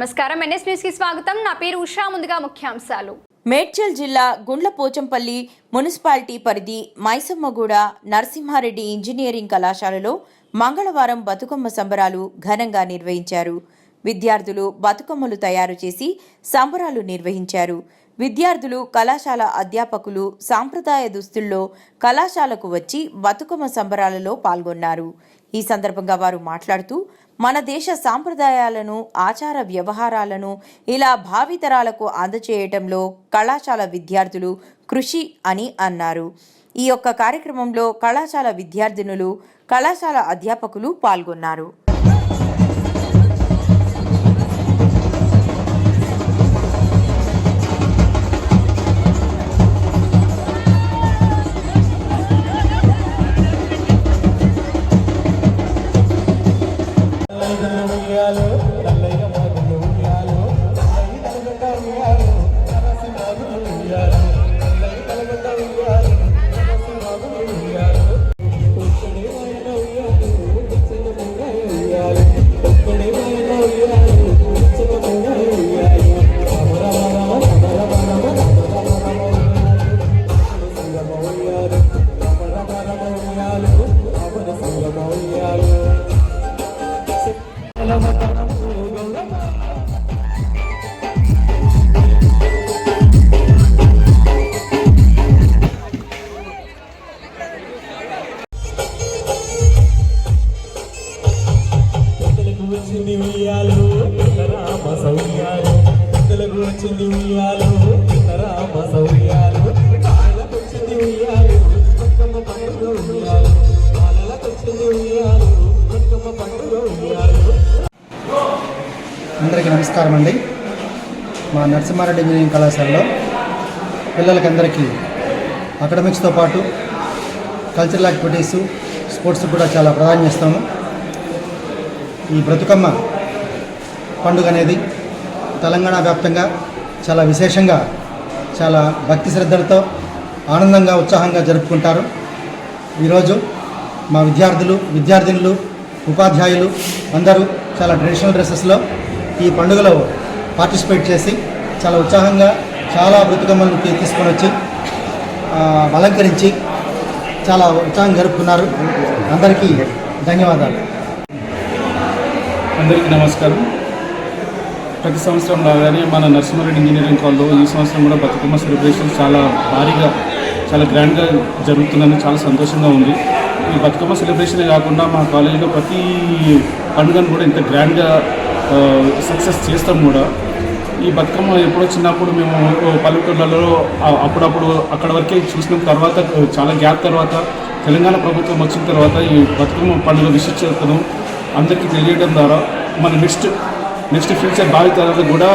నమస్కారం. ఎన్ఎస్ న్యూస్కి స్వాగతం. నా పేరు ఉషా. ముందుగా ముఖ్యాంశాలు. మేడ్చల్ జిల్లా గుండ్లపోచంపల్లి మున్సిపాలిటీ పరిధి మైసమ్మగూడ నరసింహారెడ్డి ఇంజనీరింగ్ కళాశాలలో మంగళవారం బతుకమ్మ సంబరాలు ఘనంగా నిర్వహించారు. విద్యార్థులు బతుకమ్మలు తయారు చేసి సంబరాలు నిర్వహించారు. విద్యార్థులు కళాశాల అధ్యాపకులు సాంప్రదాయ దుస్తుల్లో కళాశాలకు వచ్చి బతుకమ్మ సంబరాలలో పాల్గొన్నారు. ఈ సందర్భంగా వారు మాట్లాడుతూ మన దేశ సాంప్రదాయాలను ఆచార వ్యవహారాలను ఇలా భావితరాలకు అందచేయటంలో కళాశాల విద్యార్థులు కృషి అని అన్నారు. ఈ యొక్క కార్యక్రమంలో కళాశాల విద్యార్థినులు కళాశాల అధ్యాపకులు పాల్గొన్నారు. మోయాలు అవన పూల వచ్చింది ఉయ్యాలు రామ సౌయాలు పెద్దలకు వచ్చింది ఉయ్యాలు అందరికీ నమస్కారం అండి. మా నరసింహారెడ్డి ఇంజనీరింగ్ కళాశాలలో పిల్లలకి అందరికీ అకాడమిక్స్తో పాటు కల్చరల్ యాక్టివిటీసు స్పోర్ట్స్ కూడా చాలా ప్రాధాన్యం ఈ బ్రతుకమ్మ పండుగ అనేది తెలంగాణ వ్యాప్తంగా చాలా విశేషంగా చాలా భక్తి శ్రద్ధలతో ఆనందంగా ఉత్సాహంగా జరుపుకుంటారు. ఈరోజు మా విద్యార్థులు విద్యార్థినులు ఉపాధ్యాయులు అందరూ చాలా ట్రెడిషనల్ డ్రెస్సెస్లో ఈ పండుగలో పార్టిసిపేట్ చేసి చాలా ఉత్సాహంగా చాలా బ్రతుకమ్మలను తీసుకొని వచ్చి అలంకరించి చాలా ఉత్సాహం జరుపుకున్నారు. అందరికీ ధన్యవాదాలు. అందరికీ నమస్కారం. ప్రతి సంవత్సరం లాగానే మన నరసింహారెడ్డి ఇంజనీరింగ్ కాలేజ్లో ఈ సంవత్సరం కూడా బతుకమ్మ సెలబ్రేషన్ చాలా భారీగా చాలా గ్రాండ్గా జరుగుతుందని చాలా సంతోషంగా ఉంది. ఈ బతుకమ్మ సెలబ్రేషనే కాకుండా మా కాలేజీలో ప్రతి పండుగను కూడా ఇంత గ్రాండ్గా సక్సెస్ చేస్తాం కూడా. ఈ బతుకమ్మ ఎప్పుడో చిన్నప్పుడు మేము పల్లెటూళ్ళలో అప్పుడప్పుడు అక్కడ వరకే చూసిన. తర్వాత చాలా గ్యాప్ తర్వాత తెలంగాణ ప్రభుత్వం వచ్చిన తర్వాత ఈ బతుకమ్మ పండుగ విశిష్టతను అందరికీ తెలియడం ద్వారా మన నెక్స్ట్ నెక్స్ట్ ఫ్యూచర్ భావితరాలకు కూడా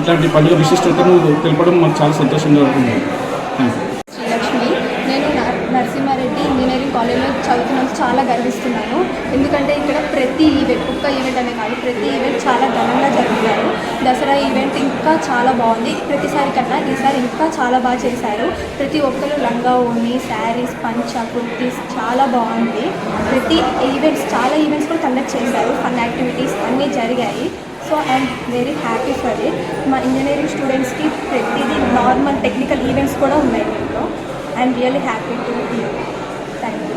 ఇట్లాంటి పండుగ విశిష్టతను తెలపడం మాకు చాలా సంతోషంగా ఉంటుంది. థ్యాంక్ యూ కాలేజ్లో చదువుతున్నందుకు చాలా గర్విస్తున్నాను. ఎందుకంటే ఇక్కడ ప్రతి ఈవెంట్ ఒక్క ఈవెంట్ అనే కాదు ప్రతి ఈవెంట్ చాలా ఘనంగా జరుగుతారు. దసరా ఈవెంట్ ఇంకా చాలా బాగుంది. ప్రతిసారి కన్నా ఈసారి ఇంకా చాలా బాగా చేశారు. ప్రతి ఒక్కరు లంగా ఓని శారీస్ పంచ కుర్తీస్ చాలా బాగుంది. ప్రతి ఈవెంట్స్ చాలా ఈవెంట్స్ కూడా కండక్ట్ చేశారు. ఫన్ యాక్టివిటీస్ అన్నీ జరిగాయి. So I'm very happy for it మా ఇంజనీరింగ్ స్టూడెంట్స్కి ప్రతిదీ నార్మల్ టెక్నికల్ ఈవెంట్స్ కూడా ఉన్నాయి. దీంట్లో I'm really happy to thank you